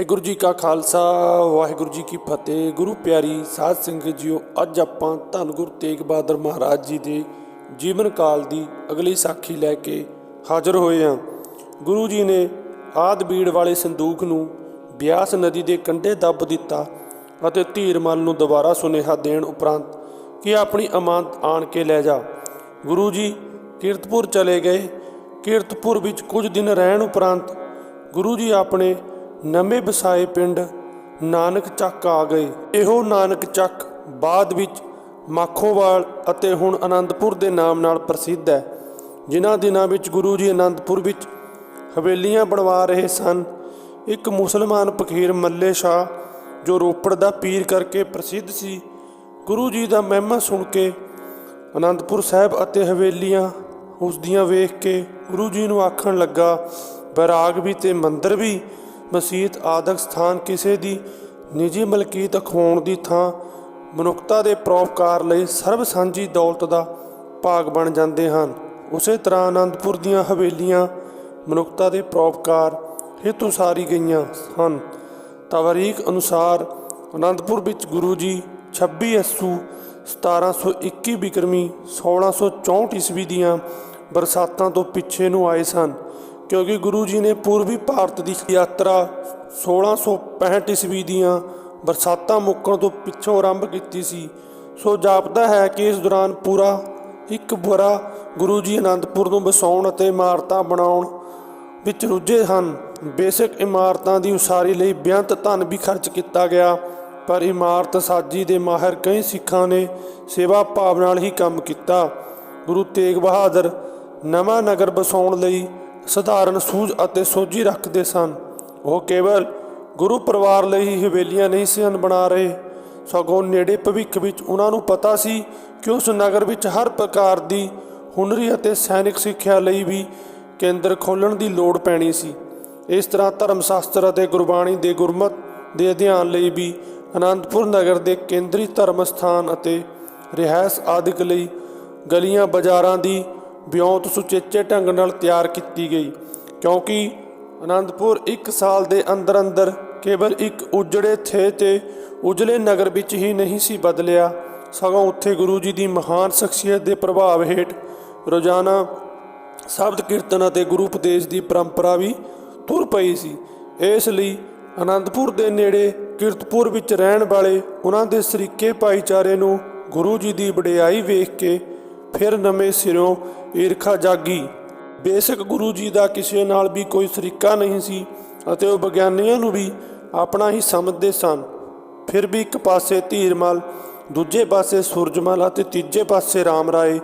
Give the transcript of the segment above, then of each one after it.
ਵਾਹਿਗੁਰੂ ਜੀ ਕਾ ਖਾਲਸਾ, ਵਾਹਿਗੁਰੂ ਜੀ ਕੀ ਫਤਿਹ। ਗੁਰੂ ਪਿਆਰੀ ਸਾਧ ਸੰਗਤ ਜੀਓ, ਅੱਜ ਆਪਾਂ ਧੰਨ ਗੁਰੂ ਤੇਗ ਬਹਾਦਰ ਮਹਾਰਾਜ ਜੀ ਦੇ ਜੀਵਨ ਕਾਲ ਦੀ ਅਗਲੀ ਸਾਖੀ ਲੈ ਕੇ ਹਾਜ਼ਰ ਹੋਏ ਹਾਂ। ਗੁਰੂ ਜੀ ਨੇ ਆਦ ਬੀੜ ਵਾਲੇ ਸੰਦੂਕ ਨੂੰ ਬਿਆਸ ਨਦੀ ਦੇ ਕੰਢੇ ਦੱਬ ਦਿੱਤਾ ਅਤੇ ਧੀਰਮਲ ਨੂੰ ਦੁਬਾਰਾ ਸੁਨੇਹਾ ਦੇਣ ਉਪਰੰਤ ਕਿ ਆਪਣੀ ਅਮਾਨਤ ਆਣ ਕੇ ਲੈ ਜਾ। ਗੁਰੂ ਜੀ ਕੀਰਤਪੁਰ ਚਲੇ ਗਏ। ਕੀਰਤਪੁਰ ਵਿੱਚ ਕੁਝ ਦਿਨ ਰਹਿਣ ਉਪਰੰਤ ਗੁਰੂ ਜੀ ਆਪਣੇ ਨਵੇਂ ਵਸਾਏ ਪਿੰਡ ਨਾਨਕ ਚੱਕ ਆ ਗਏ। ਇਹੋ ਨਾਨਕ ਚੱਕ ਬਾਅਦ ਵਿੱਚ ਮਾਖੋਵਾਲ ਅਤੇ ਹੁਣ ਆਨੰਦਪੁਰ ਦੇ ਨਾਮ ਨਾਲ ਪ੍ਰਸਿੱਧ ਹੈ, ਜਿਨ੍ਹਾਂ ਦਿਨਾਂ ਵਿੱਚ ਗੁਰੂ ਜੀ ਆਨੰਦਪੁਰ ਵਿੱਚ ਹਵੇਲੀਆਂ ਬਣਵਾ ਰਹੇ ਸਨ। ਇੱਕ ਮੁਸਲਮਾਨ ਫਕੀਰ ਮੱਲੇ ਸ਼ਾਹ, ਜੋ ਰੋਪੜ ਦਾ ਪੀਰ ਕਰਕੇ ਪ੍ਰਸਿੱਧ ਸੀ, ਗੁਰੂ ਜੀ ਦਾ ਮਹਿਮਾ ਸੁਣ ਕੇ ਅਨੰਦਪੁਰ ਸਾਹਿਬ ਅਤੇ ਹਵੇਲੀਆਂ ਉਸ ਦੀਆਂ ਵੇਖ ਕੇ ਗੁਰੂ ਜੀ ਨੂੰ ਆਖਣ ਲੱਗਾ, ਬੈਰਾਗ ਵੀ ਤੇ ਮੰਦਰ ਵੀ ਮਸੀਤ ਆਦਿਕ ਸਥਾਨ ਕਿਸੇ ਦੀ ਨਿੱਜੀ ਮਲਕੀਤ ਅਖਵਾਉਣ ਦੀ ਥਾਂ ਮਨੁੱਖਤਾ ਦੇ ਪਰੋਪਕਾਰ ਲਈ ਸਰਬ ਸਾਂਝੀ ਦੌਲਤ ਦਾ ਭਾਗ ਬਣ ਜਾਂਦੇ ਹਨ। ਉਸੇ ਤਰ੍ਹਾਂ ਆਨੰਦਪੁਰ ਦੀਆਂ ਹਵੇਲੀਆਂ ਮਨੁੱਖਤਾ ਦੇ ਪਰੋਪਕਾਰ ਹੇਤੂ ਸਾਰੀ ਗਈਆਂ ਹਨ। ਤਵਾਰੀਖ ਅਨੁਸਾਰ ਆਨੰਦਪੁਰ ਵਿੱਚ ਗੁਰੂ ਜੀ 26 ਅਸੂ 1721 ਬਿਕਰਮੀ 1664 ਈਸਵੀ ਦੀਆਂ ਬਰਸਾਤਾਂ ਤੋਂ ਪਿੱਛੇ ਨੂੰ ਆਏ ਸਨ। ਕਿਉਂਕਿ ਗੁਰੂ ਜੀ ਨੇ ਪੂਰਬੀ ਭਾਰਤ ਦੀ ਯਾਤਰਾ 1665 ਈਸਵੀ ਦੀਆਂ ਬਰਸਾਤਾਂ ਮੁੱਕਣ ਤੋਂ ਪਿੱਛੋਂ ਆਰੰਭ ਕੀਤੀ ਸੀ। ਸੋ ਜਾਪਦਾ ਹੈ ਕਿ ਇਸ ਦੌਰਾਨ ਪੂਰਾ ਇੱਕ ਬੁਰਾ ਗੁਰੂ ਜੀ ਅਨੰਦਪੁਰ ਨੂੰ ਵਸਾਉਣ ਅਤੇ ਇਮਾਰਤਾਂ ਬਣਾਉਣ ਵਿੱਚ ਰੁੱਝੇ ਹਨ। ਬੇਸਿਕ ਇਮਾਰਤਾਂ ਦੀ ਉਸਾਰੀ ਲਈ ਬੇਅੰਤ ਧਨ ਵੀ ਖਰਚ ਕੀਤਾ ਗਿਆ, ਪਰ ਇਮਾਰਤ ਸਾਜੀ ਦੇ ਮਾਹਿਰ ਕਈ ਸਿੱਖਾਂ ਨੇ ਸੇਵਾ ਭਾਵ ਨਾਲ ਹੀ ਕੰਮ ਕੀਤਾ। ਗੁਰੂ ਤੇਗ ਬਹਾਦਰ ਨਵਾਂ ਨਗਰ ਵਸਾਉਣ ਲਈ ਸਧਾਰਨ ਸੂਝ ਅਤੇ ਸੋਝੀ ਰੱਖਦੇ ਸਨ। ਉਹ ਕੇਵਲ ਗੁਰੂ ਪਰਿਵਾਰ ਲਈ ਹੀ ਹਵੇਲੀਆਂ ਨਹੀਂ ਸਨ ਬਣਾ ਰਹੇ। ਸਗੋਂ ਨੇੜੇ ਭਵਿੱਖ ਵਿੱਚ ਉਹਨਾਂ ਨੂੰ ਪਤਾ ਸੀ ਕਿ ਉਸ ਨਗਰ ਵਿੱਚ ਹਰ ਪ੍ਰਕਾਰ ਦੀ ਹੁਨਰੀ ਅਤੇ ਸੈਨਿਕ ਸਿੱਖਿਆ ਲਈ ਵੀ ਕੇਂਦਰ ਖੋਲ੍ਹਣ ਦੀ ਲੋੜ ਪੈਣੀ ਸੀ। ਇਸ ਤਰ੍ਹਾਂ ਧਰਮ ਸ਼ਾਸਤਰ ਅਤੇ ਗੁਰਬਾਣੀ ਦੇ ਗੁਰਮਤ ਦੇ ਅਧਿਐਨ ਲਈ ਵੀ ਅਨੰਦਪੁਰ ਨਗਰ ਦੇ ਕੇਂਦਰੀ ਧਰਮ ਸਥਾਨ ਅਤੇ ਰਿਹਾਇਸ਼ ਆਦਿਕ ਲਈ ਗਲੀਆਂ ਬਾਜ਼ਾਰਾਂ ਦੀ ਵਿਉਂਤ ਸੁਚੇਚੇ ਢੰਗ ਨਾਲ ਤਿਆਰ ਕੀਤੀ ਗਈ, ਕਿਉਂਕਿ ਅਨੰਦਪੁਰ ਇੱਕ ਸਾਲ ਦੇ ਅੰਦਰ ਅੰਦਰ ਕੇਵਲ ਇੱਕ ਉਜੜੇ ਥੇ ਤੇ ਉਜਲੇ ਨਗਰ ਵਿੱਚ ਹੀ ਨਹੀਂ ਸੀ ਬਦਲਿਆ। ਸਗੋਂ ਉੱਥੇ ਗੁਰੂ ਜੀ ਦੀ ਮਹਾਨ ਸ਼ਖਸੀਅਤ ਦੇ ਪ੍ਰਭਾਵ ਹੇਠ ਰੋਜ਼ਾਨਾ ਸ਼ਬਦ ਕੀਰਤਨ ਅਤੇ ਗੁਰੂ ਉਪਦੇਸ਼ ਦੀ ਪਰੰਪਰਾ ਵੀ ਤੁਰ ਪਈ ਸੀ। ਇਸ ਲਈ ਅਨੰਦਪੁਰ ਦੇ ਨੇੜੇ ਕੀਰਤਪੁਰ ਵਿੱਚ ਰਹਿਣ ਵਾਲੇ ਉਹਨਾਂ ਦੇ ਸਰੀਕੇ ਭਾਈਚਾਰੇ ਨੂੰ ਗੁਰੂ ਜੀ ਦੀ ਵਡਿਆਈ ਵੇਖ ਕੇ ਫਿਰ ਨਵੇਂ ਸਿਰੋਂ ਈਰਖਾ ਜਾਗੀ। ਬੇਸ਼ੱਕ ਗੁਰੂ ਜੀ ਦਾ ਕਿਸੇ ਨਾਲ ਵੀ ਕੋਈ ਸਰੀਕਾ ਨਹੀਂ ਸੀ ਅਤੇ ਉਹ ਵਿਗਿਆਨੀਆਂ ਨੂੰ ਵੀ ਆਪਣਾ ਹੀ ਸਮਝਦੇ ਸਨ। ਫਿਰ ਵੀ ਇੱਕ ਪਾਸੇ ਧੀਰਮਲ, ਦੂਜੇ ਪਾਸੇ ਸੂਰਜਮਲ ਅਤੇ ਤੀਜੇ ਪਾਸੇ ਰਾਮ ਰਾਏ,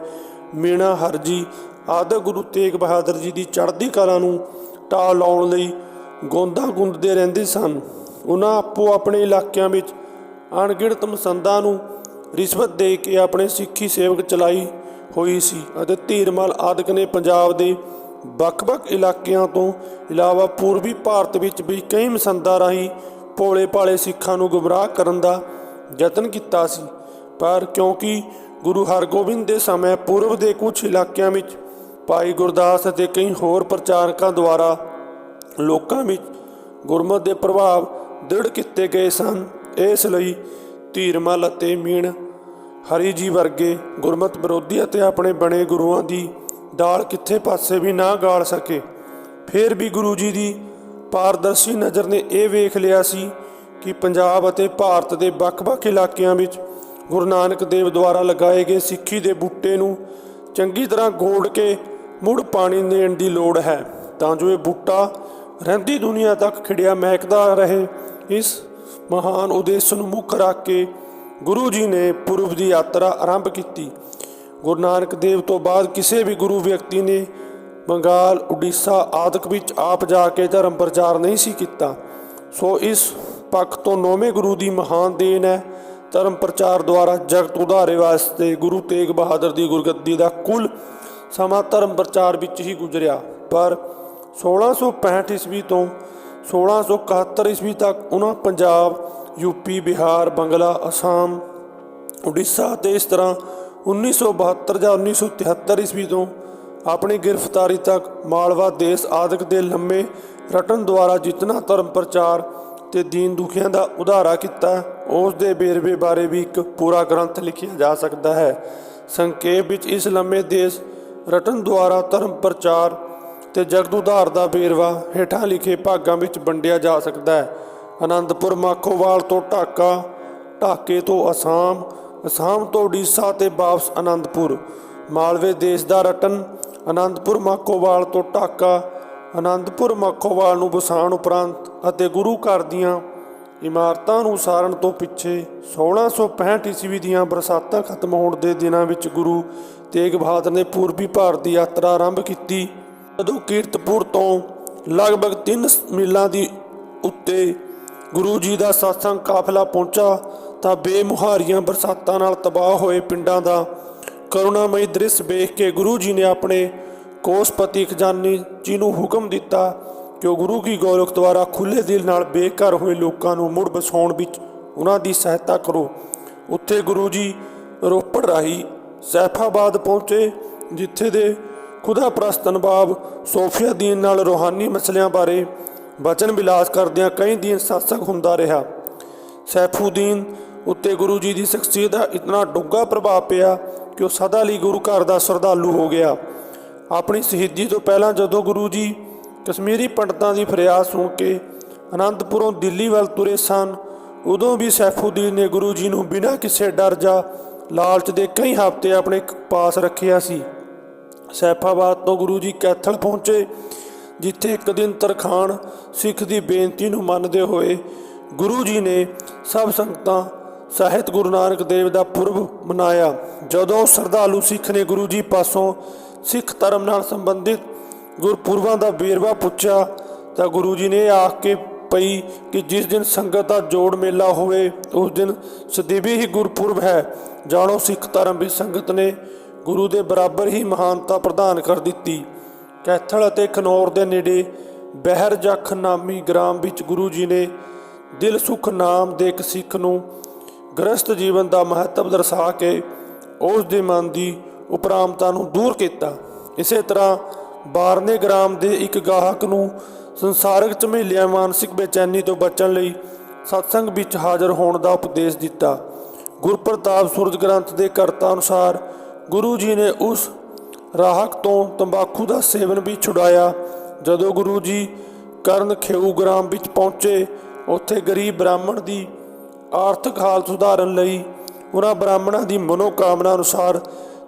ਮੀਣਾ ਹਰਜੀ, ਆਦਿ ਗੁਰੂ ਤੇਗ ਬਹਾਦਰ ਜੀ ਦੀ ਚੜ੍ਹਦੀ ਕਲਾ ਨੂੰ ਢਾਹ ਲਾਉਣ ਲਈ ਗੋਂਦਾ ਗੁੰਦਦੇ ਰਹਿੰਦੇ ਸਨ। ਉਹਨਾਂ ਆਪੋ ਆਪਣੇ ਇਲਾਕਿਆਂ ਵਿੱਚ ਅਣਗਿਣਤ ਮਸੰਦਾਂ ਨੂੰ ਰਿਸ਼ਵਤ ਦੇ ਕੇ ਆਪਣੇ ਸਿੱਖੀ ਸੇਵਕ ਚਲਾਈ ਹੋਈ ਸੀ ਅਤੇ ਧੀਰਮਲ ਆਦਿਕ ਨੇ ਪੰਜਾਬ ਦੇ ਵੱਖ-ਵੱਖ ਇਲਾਕਿਆਂ ਤੋਂ ਇਲਾਵਾ ਪੂਰਬੀ ਭਾਰਤ ਵਿੱਚ ਵੀ ਕਈ ਮਸੰਦਾਂ ਰਾਹੀਂ ਭੋਲੇ ਭਾਲੇ ਸਿੱਖਾਂ ਨੂੰ ਗੁੰਮਰਾਹ ਕਰਨ ਦਾ ਯਤਨ ਕੀਤਾ ਸੀ। ਪਰ ਕਿਉਂਕਿ ਗੁਰੂ ਹਰਗੋਬਿੰਦ ਦੇ ਸਮੇਂ ਪੂਰਬ ਦੇ ਕੁਝ ਇਲਾਕਿਆਂ ਵਿੱਚ ਭਾਈ ਗੁਰਦਾਸ ਅਤੇ ਕਈ ਹੋਰ ਪ੍ਰਚਾਰਕਾਂ ਦੁਆਰਾ ਲੋਕਾਂ ਵਿੱਚ ਗੁਰਮਤ ਦੇ ਪ੍ਰਭਾਵ ਦ੍ਰਿੜ ਕੀਤੇ ਗਏ ਸਨ, ਇਸ ਲਈ ਧੀਰਮਲ ਅਤੇ ਮੀਣ ਹਰੀ ਜੀ ਵਰਗੇ ਗੁਰਮਤਿ ਵਿਰੋਧੀ ਅਤੇ ਆਪਣੇ ਬਣੇ ਗੁਰੂਆਂ ਦੀ ਦਾਲ ਕਿੱਥੇ ਪਾਸੇ ਵੀ ਨਾ ਗਾਲ ਸਕੇ, ਫਿਰ ਵੀ ਗੁਰੂ ਜੀ ਦੀ ਪਾਰਦਰਸ਼ੀ ਨਜ਼ਰ ਨੇ ਇਹ ਵੇਖ ਲਿਆ ਸੀ ਕਿ ਪੰਜਾਬ ਅਤੇ ਭਾਰਤ ਦੇ ਵੱਖ-ਵੱਖ ਇਲਾਕਿਆਂ ਵਿੱਚ ਗੁਰੂ ਨਾਨਕ ਦੇਵ ਦੁਆਰਾ ਲਗਾਏ ਗਏ ਸਿੱਖੀ ਦੇ ਬੂਟੇ ਨੂੰ ਚੰਗੀ ਤਰ੍ਹਾਂ ਗੋੜ ਕੇ ਮੁੜ ਪਾਣੀ ਦੇਣ ਦੀ ਲੋੜ ਹੈ, ਤਾਂ ਜੋ ਇਹ ਬੂਟਾ ਰਹਿੰਦੀ ਦੁਨੀਆ ਤੱਕ ਖਿੜਿਆ ਮਹਿਕਦਾ ਰਹੇ, ਇਸ ਮਹਾਨ ਉਦੇਸ਼ ਨੂੰ ਮੁੱਖ ਰੱਖ ਕੇ ਗੁਰੂ ਜੀ ਨੇ ਪੂਰਬ ਦੀ ਯਾਤਰਾ ਆਰੰਭ ਕੀਤੀ। ਗੁਰੂ ਨਾਨਕ ਦੇਵ ਤੋਂ ਬਾਅਦ ਕਿਸੇ ਵੀ ਗੁਰੂ ਵਿਅਕਤੀ ਨੇ ਬੰਗਾਲ, ਉੜੀਸਾ ਆਦਿਕ ਵਿੱਚ ਆਪ ਜਾ ਕੇ ਧਰਮ ਪ੍ਰਚਾਰ ਨਹੀਂ ਸੀ ਕੀਤਾ। ਸੋ ਇਸ ਪੱਖ ਤੋਂ ਨੌਵੇਂ ਗੁਰੂ ਦੀ ਮਹਾਨ ਦੇਣ ਹੈ। ਧਰਮ ਪ੍ਰਚਾਰ ਦੁਆਰਾ ਜਗਤ ਉਧਾਰੇ ਵਾਸਤੇ ਗੁਰੂ ਤੇਗ ਬਹਾਦਰ ਦੀ ਗੁਰਗੱਦੀ ਦਾ ਕੁੱਲ ਸਮਾਂ ਧਰਮ ਪ੍ਰਚਾਰ ਵਿੱਚ ਹੀ ਗੁਜ਼ਰਿਆ। ਪਰ 1665 ਈਸਵੀ ਤੋਂ 1671 ਈਸਵੀ ਤੱਕ ਉਹਨਾਂ ਪੰਜਾਬ ਯੂਪੀ ਬਿਹਾਰ, ਬੰਗਲਾ, ਅਸਾਮ, ਉੜੀਸਾ ਤੇ ਇਸ ਤਰ੍ਹਾਂ 1972 ਜਾਂ 1973 ਈਸਵੀ ਤੋਂ ਆਪਣੀ ਗ੍ਰਿਫਤਾਰੀ ਤੱਕ ਮਾਲਵਾ ਦੇਸ਼ ਆਦਿਕ ਦੇ ਲੰਮੇ ਰਟਨ ਦੁਆਰਾ ਜਿਤਨਾ ਧਰਮ ਪ੍ਰਚਾਰ ਤੇ ਦੀਨ ਦੁਖੀਆਂ ਦਾ ਉਧਾਰਾ ਕੀਤਾ, ਉਸ ਦੇ ਬੇਰਵੇ ਬਾਰੇ ਵੀ ਇੱਕ ਪੂਰਾ ਗ੍ਰੰਥ ਲਿਖਿਆ ਜਾ ਸਕਦਾ ਹੈ। ਸੰਖੇਪ ਵਿੱਚ ਇਸ ਲੰਮੇ ਦੇਸ਼ ਰਟਨ ਦੁਆਰਾ ਧਰਮ ਪ੍ਰਚਾਰ ਤੇ ਜਗਤ ਉਧਾਰ ਦਾ ਵੇਰਵਾ ਹੇਠਾਂ ਲਿਖੇ ਭਾਗਾਂ ਵਿੱਚ ਵੰਡਿਆ ਜਾ ਸਕਦਾ ਹੈ। ਅਨੰਦਪੁਰ ਮਾਖੋਵਾਲ ਤੋਂ ਢਾਕਾ, ਢਾਕੇ ਤੋਂ ਅਸਾਮ ਅਸਾਮ ਤੋਂ ਓਡੀਸ਼ਾ ਤੇ ਵਾਪਸ ਅਨੰਦਪੁਰ। ਮਾਲਵੇ ਦੇਸ਼ ਦਾ ਰਟਨ, ਅਨੰਦਪੁਰ ਮਾਖੋਵਾਲ ਤੋਂ ਢਾਕਾ, ਅਨੰਦਪੁਰ ਮਾਖੋਵਾਲ ਨੂੰ ਵਸਾਉਣ ਉਪਰੰਤ ਅਤੇ ਗੁਰੂ ਘਰ ਦੀਆਂ ਇਮਾਰਤਾਂ ਨੂੰ ਸਾਰਨ ਤੋਂ ਪਿੱਛੇ 1665 ਈਸਵੀ ਦੀਆਂ ਬਰਸਾਤਾਂ ਖਤਮ ਹੋਣ ਦੇ ਦਿਨਾਂ ਵਿੱਚ ਗੁਰੂ ਤੇਗ ਬਹਾਦਰ ਨੇ ਪੂਰਬੀ ਭਾਰਤ ਦੀ ਯਾਤਰਾ ਆਰੰਭ ਕੀਤੀ। ਜਦੋਂ ਕੀਰਤਪੁਰ ਤੋਂ ਲਗਭਗ 3 ਮੀਲਾਂ ਦੀ ਉੱਤੇ ਗੁਰੂ ਜੀ ਦਾ satsang ਕਾਫਲਾ ਪਹੁੰਚਾ ਤਾਂ ਬੇਮੁਹਾਰੀਆਂ ਬਰਸਾਤਾਂ ਨਾਲ ਤਬਾਹ ਹੋਏ ਪਿੰਡਾਂ ਦਾ। ਕਰੁਣਾਮਈ ਦ੍ਰਿਸ਼ ਵੇਖ ਕੇ ਗੁਰੂ ਜੀ ਨੇ ਆਪਣੇ ਕੋਸਪਤੀ ਖਜ਼ਾਨੀ ਜੀ ਨੂੰ ਹੁਕਮ ਦਿੱਤਾ ਕਿ ਉਹ ਗੁਰੂ ਕੀ ਗੋਰਖ ਦੁਆਰਾ ਖੁੱਲੇ ਦਿਲ ਨਾਲ ਬੇਘਰ ਹੋਏ ਲੋਕਾਂ ਨੂੰ ਮੁੜ ਬਸਾਉਣ ਵਿੱਚ ਉਹਨਾਂ ਦੀ ਸਹਾਇਤਾ ਕਰੋ। ਉੱਥੇ ਗੁਰੂ ਜੀ ਰੋਪੜ ਰਾਹੀਂ ਸੈਫਾਬਾਦ ਪਹੁੰਚੇ, ਜਿੱਥੇ ਦੇ ਖੁਦਾ ਪ੍ਰਸਤ ਨਵਾਬ ਸੋਫੀਆਦੀਨ ਨਾਲ ਰੂਹਾਨੀ ਮਸਲਿਆਂ ਬਾਰੇ ਵਚਨ ਵਿਲਾਸ ਕਰਦਿਆਂ ਕਈ ਦਿਨ satsang ਹੁੰਦਾ ਰਿਹਾ। ਸੈਫੂਦੀਨ ਉੱਤੇ ਗੁਰੂ ਜੀ ਦੀ ਸ਼ਖਸੀਅਤ ਦਾ ਇਤਨਾ ਡੂੰਘਾ ਪ੍ਰਭਾਵ ਪਿਆ ਕਿ ਉਹ ਸਦਾ ਲਈ ਗੁਰੂ ਘਰ ਦਾ ਸ਼ਰਧਾਲੂ ਹੋ ਗਿਆ। ਆਪਣੀ ਸ਼ਹੀਦੀ ਤੋਂ ਪਹਿਲਾਂ ਜਦੋਂ ਗੁਰੂ ਜੀ ਕਸ਼ਮੀਰੀ ਪੰਡਤਾਂ ਦੀ ਫਰਿਆਦ ਸੁਣ ਕੇ ਅਨੰਦਪੁਰੋਂ ਦਿੱਲੀ ਵੱਲ ਤੁਰੇ ਸਨ, ਉਦੋਂ ਵੀ ਸੈਫੂਦੀਨ ਨੇ ਗੁਰੂ ਜੀ ਨੂੰ ਬਿਨਾਂ ਕਿਸੇ ਡਰ ਜਾਂ ਲਾਲਚ ਦੇ ਕਈ ਹਫ਼ਤੇ ਆਪਣੇ ਪਾਸ ਰੱਖਿਆ ਸੀ। ਸੈਫਾਬਾਦ ਤੋਂ ਗੁਰੂ ਜੀ ਕੈਥਲ ਪਹੁੰਚੇ। ਜਿੱਥੇ ਇੱਕ ਦਿਨ ਤਰਖਾਣ ਸਿੱਖ ਦੀ ਬੇਨਤੀ ਨੂੰ ਮੰਨਦੇ ਹੋਏ ਗੁਰੂ ਜੀ ਨੇ ਸਭ ਸੰਗਤਾਂ, ਸਾਹਿਤ ਗੁਰੂ ਨਾਨਕ ਦੇਵ ਦਾ ਪੁਰਬ ਮਨਾਇਆ। ਜਦੋਂ ਸ਼ਰਧਾਲੂ ਸਿੱਖ ਨੇ ਗੁਰੂ ਜੀ ਪਾਸੋਂ ਸਿੱਖ ਧਰਮ ਨਾਲ ਸੰਬੰਧਿਤ ਗੁਰਪੁਰਬਾਂ ਦਾ ਵੇਰਵਾ ਪੁੱਛਿਆ, ਤਾਂ ਗੁਰੂ ਜੀ ਨੇ ਆਖ ਕੇ ਪਈ ਕਿ ਜਿਸ ਦਿਨ ਸੰਗਤ ਦਾ ਜੋੜ ਮੇਲਾ ਹੋਵੇ, ਉਸ ਦਿਨ ਸਦੀਵੀ ਹੀ ਗੁਰਪੁਰਬ ਹੈ। ਜਾਣੋ ਸਿੱਖ ਧਰਮ ਵਿੱਚ ਸੰਗਤ ਨੇ ਗੁਰੂ ਦੇ ਬਰਾਬਰ ਹੀ ਮਹਾਨਤਾ ਪ੍ਰਦਾਨ ਕਰ ਦਿੱਤੀ। ਕੈਥਲ ਅਤੇ ਖਨੌਰ ਦੇ ਨੇੜੇ ਬਹਿਰ ਜੱਖ ਨਾਮੀ ਗ੍ਰਾਮ ਵਿੱਚ ਗੁਰੂ ਜੀ ਨੇ ਦਿਲ ਸੁਖ ਨਾਮ ਦੇ ਇੱਕ ਸਿੱਖ ਨੂੰ ਗ੍ਰਸਤ ਜੀਵਨ ਦਾ ਮਹੱਤਵ ਦਰਸਾ ਕੇ ਉਸ ਦੇ ਮਨ ਦੀ ਉਪਰਾਮਤਾ ਨੂੰ ਦੂਰ ਕੀਤਾ। ਇਸੇ ਤਰ੍ਹਾਂ ਬਾਰਨੇ ਗ੍ਰਾਮ ਦੇ ਇੱਕ ਗਾਹਕ ਨੂੰ ਸੰਸਾਰਕ ਝਮੇਲਿਆਂ ਮਾਨਸਿਕ ਬੇਚੈਨੀ ਤੋਂ ਬਚਣ ਲਈ ਸਤਸੰਗ ਵਿੱਚ ਹਾਜ਼ਰ ਹੋਣ ਦਾ ਉਪਦੇਸ਼ ਦਿੱਤਾ। ਗੁਰਪ੍ਰਤਾਪ ਸੂਰਜ ਗ੍ਰੰਥ ਦੇ ਕਰਤਾ ਅਨੁਸਾਰ ਗੁਰੂ ਜੀ ਨੇ ਉਸ ਰਾਹਕ ਤੋਂ ਤੰਬਾਕੂ ਦਾ ਸੇਵਨ ਵੀ ਛੁਡਾਇਆ। ਜਦੋਂ ਗੁਰੂ ਜੀ ਕਰਨ ਖੇਊ ਗ੍ਰਾਮ ਵਿੱਚ ਪਹੁੰਚੇ, ਉੱਥੇ ਗਰੀਬ ਬ੍ਰਾਹਮਣ ਦੀ ਆਰਥਿਕ ਹਾਲਤ ਸੁਧਾਰਨ ਲਈ ਉਹਨਾਂ ਬ੍ਰਾਹਮਣਾਂ ਦੀ ਮਨੋਕਾਮਨਾ ਅਨੁਸਾਰ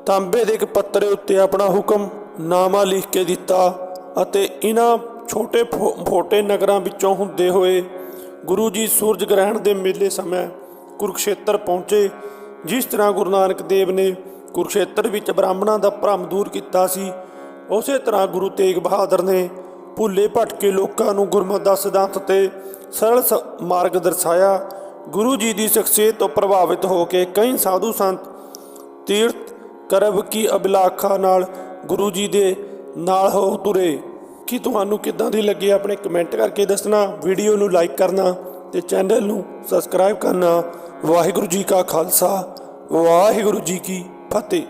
ਤਾਂਬੇ ਦੇ ਇੱਕ ਪੱਤਰੇ ਉੱਤੇ ਆਪਣਾ ਹੁਕਮ ਨਾਮਾ ਲਿਖ ਕੇ ਦਿੱਤਾ ਅਤੇ ਇਹਨਾਂ ਛੋਟੇ ਫੋ- ਫੋਟੇ ਨਗਰਾਂ ਵਿੱਚੋਂ ਹੁੰਦੇ ਹੋਏ ਗੁਰੂ ਜੀ ਸੂਰਜ ਗ੍ਰਹਿਣ ਦੇ ਮੇਲੇ ਸਮੇਂ ਕੁਰਕਸ਼ੇਤਰ ਪਹੁੰਚੇ, ਜਿਸ ਤਰ੍ਹਾਂ ਗੁਰੂ ਨਾਨਕ ਦੇਵ ਨੇ ਕੁਰੂਕਸ਼ੇਤਰ ਵਿੱਚ ਬ੍ਰਾਹਮਣਾਂ ਦਾ ਭਰਮ ਦੂਰ ਕੀਤਾ ਸੀ। ਉਸੇ ਤਰ੍ਹਾਂ ਗੁਰੂ ਤੇਗ ਬਹਾਦਰ ਨੇ ਭੁੱਲੇ ਭਟਕੇ ਲੋਕਾਂ ਨੂੰ ਗੁਰਮਤਿ ਦਾ ਸਿਧਾਂਤ ਤੇ ਸਰਲ ਸ- ਮਾਰਗ ਦਰਸਾਇਆ। ਗੁਰੂ ਜੀ ਦੀ ਸ਼ਖਸੀਅਤ ਤੋਂ ਪ੍ਰਭਾਵਿਤ ਹੋ ਕੇ ਕਈ ਸਾਧੂ ਸੰਤ, ਤੀਰਥ, ਕਰਬ ਕੀ ਅਭਿਲਾਖਾ ਨਾਲ ਗੁਰੂ ਜੀ ਦੇ ਨਾਲ ਹੋ ਤੁਰੇ। ਕੀ ਤੁਹਾਨੂੰ ਕਿੱਦਾਂ ਦੀ ਲੱਗੀ ਆਪਣੇ ਕਮੈਂਟ ਕਰਕੇ ਦੱਸਣਾ, ਵੀਡੀਓ ਨੂੰ ਲਾਈਕ ਕਰਨਾ ਤੇ ਚੈਨਲ ਨੂੰ ਸਬਸਕ੍ਰਾਈਬ ਕਰਨਾ। ਵਾਹਿਗੁਰੂ ਜੀ ਕਾ ਖਾਲਸਾ, ਵਾਹਿਗੁਰੂ ਜੀ ਕੀ ਫਤਿਹ